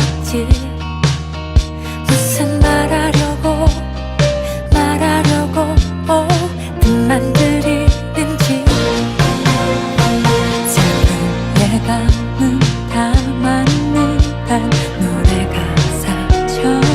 건지 무슨 말하려고 말하려고 오만 들이는지. 작은 예감은 다 맞는 단 노래 가사처럼